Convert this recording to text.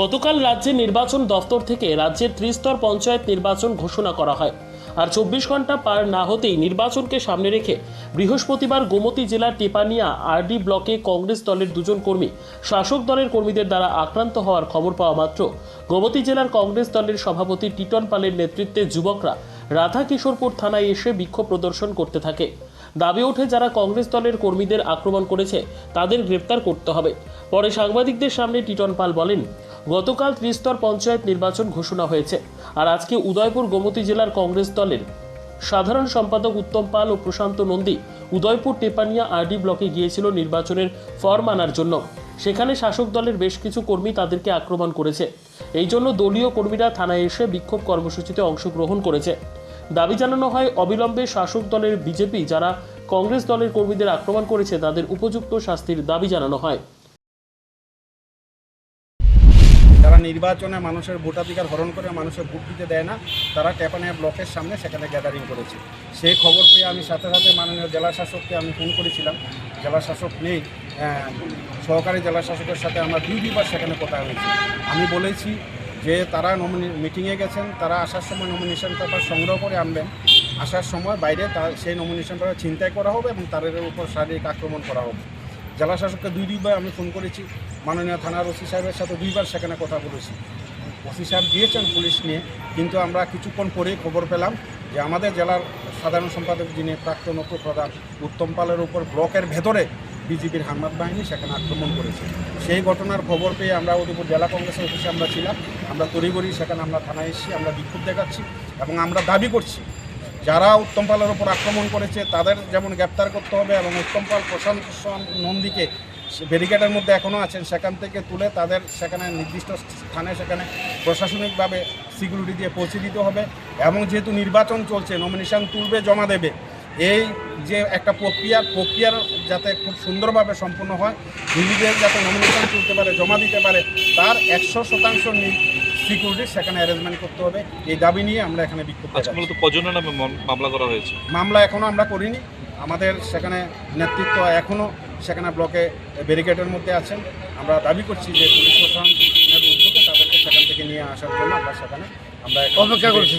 গতকাল রাজ্যের নির্বাচন দফতর থেকে রাজ্যের ত্রিস্তর পঞ্চায়েত নির্বাচন ঘোষণা করা হয়। আর চব্বিশ ঘণ্টা পার না হতেই নির্বাচনকে সামনে রেখে বৃহস্পতিবার গোমতী জেলার টেপানিয়া আরডি ব্লকে কংগ্রেস দলের দুজন কর্মী, শাসক দলের কর্মীদের দ্বারা আক্রান্ত হওয়ার খবর পাওয়া মাত্র। গোমতী জেলার কংগ্রেস দলের সভাপতি টিটন পালের নেতৃত্বে যুবকরা রাধা কিশোরপুর থানায় এসে বিক্ষোভ প্রদর্শন করতে থাকে। দাবি ওঠে যারা কংগ্রেস দলের কর্মীদের আক্রমণ করেছে, তাদের গ্রেপ্তার করতে হবে। পরে সাংবাদিকদের সামনে টিটন পাল বলেন, গতকাল ত্রিস্তর পঞ্চায়েত নির্বাচন ঘোষণা হয়েছে আর আজকে উদয়পুর গোমতী জেলার কংগ্রেস দলের সাধারণ সম্পাদক উত্তম পাল ও প্রশান্ত নন্দী উদয়পুর টেপানিয়া আরডি ব্লকে গিয়েছিল নির্বাচনের ফর্ম আনার জন্য। সেখানে শাসক দলের বেশ কিছু কর্মী তাদেরকে আক্রমণ করেছে। এই জন্য দলীয় কর্মীরা থানায় এসে বিক্ষোভ কর্মসূচিতে অংশগ্রহণ করেছে। দাবি জানানো হয়, অবিলম্বে শাসক দলের বিজেপি যারা কংগ্রেস দলের কর্মীদের আক্রমণ করেছে তাদের উপযুক্ত শাস্তির দাবি জানানো হয়। নির্বাচনে মানুষের ভোটাধিকার হরণ করে মানুষের ভোট দিতে দেয় না, তারা টেপানিয়া ব্লকের সামনে সেখানে গ্যাদারিং করেছে। সেই খবর পেয়ে আমি সাথে সাথে মাননীয় জেলা শাসককে আমি ফোন করেছিলাম। জেলা শাসক নেই সহকারী জেলা শাসকের সাথে আমরা দুই দুইবার সেখানে কথা হয়েছে। আমি বলেছি যে তারা নমিনি মিটিংয়ে গেছেন, তারা আসার সময় নমিনেশন পেপার সংগ্রহ করে আনবেন। আসার সময় বাইরে তার, সেই নমিনেশন পেপার ছিনতাই করা হবে এবং তাদের উপর শারীরিক আক্রমণ করা হবে। জেলা শাসককে দুই দুইবার আমি ফোন করেছি। মাননীয় থানার ওসি সাহেবের সাথে দুইবার সেখানে কথা বলেছি। ওসি সাহেব দিয়েছেন পুলিশ নিয়ে, কিন্তু আমরা কিছুক্ষণ পরেই খবর পেলাম যে আমাদের জেলার সাধারণ সম্পাদক যিনি প্রাক্তন উপপ্রধান উত্তম পালের উপর ব্লকের ভেতরে বিজেপির হামলাত বাহিনী সেখানে আক্রমণ করেছে। সেই ঘটনার খবর পেয়ে আমরা উদয়পুর জেলা কংগ্রেসের অফিসে আমরা ছিলাম। আমরা তড়িঘড়ি সেখানে আমরা থানায় এসেছি, আমরা বিক্ষোভ দেখাচ্ছি এবং আমরা দাবি করছি, যারা উত্তম পালের ওপর আক্রমণ করেছে, তাদের যেমন গ্রেপ্তার করতে হবে এবং উত্তম পাল, প্রশান্ত নন্দীকে ব্যারিকেডের মধ্যে এখনও আছেন, সেখান থেকে তুলে তাদের সেখানে নির্দিষ্ট স্থানে সেখানে প্রশাসনিকভাবে সিকিউরিটি দিয়ে পৌঁছে দিতে হবে এবং যেহেতু নির্বাচন চলছে নমিনেশন তুলবে, জমা দেবে এই যে একটা প্রক্রিয়া প্রক্রিয়ার যাতে খুব সুন্দরভাবে সম্পূর্ণ হয় নিজেদের যাতে নমিনেশন তুলতে পারে জমা দিতে পারে তার একশো শতাংশ সিকিউরিটি সেখানে অ্যারেঞ্জমেন্ট করতে হবে। এই দাবি নিয়ে আমরা এখানে বিক্ষোভ আজকে মূলত কজনের নামে মামলা করা হয়েছে? মামলা এখনও আমরা করিনি। আমাদের সেখানে নেতৃত্ব এখনও সেখানে ব্লকে ব্যারিকেডের মধ্যে আছেন। আমরা দাবি করছি যে পুলিশ প্রশাসনের উদ্যোগে তাদেরকে সেখান থেকে নিয়ে আসার জন্য আমরা সেখানে আমরা অপেক্ষা করছি।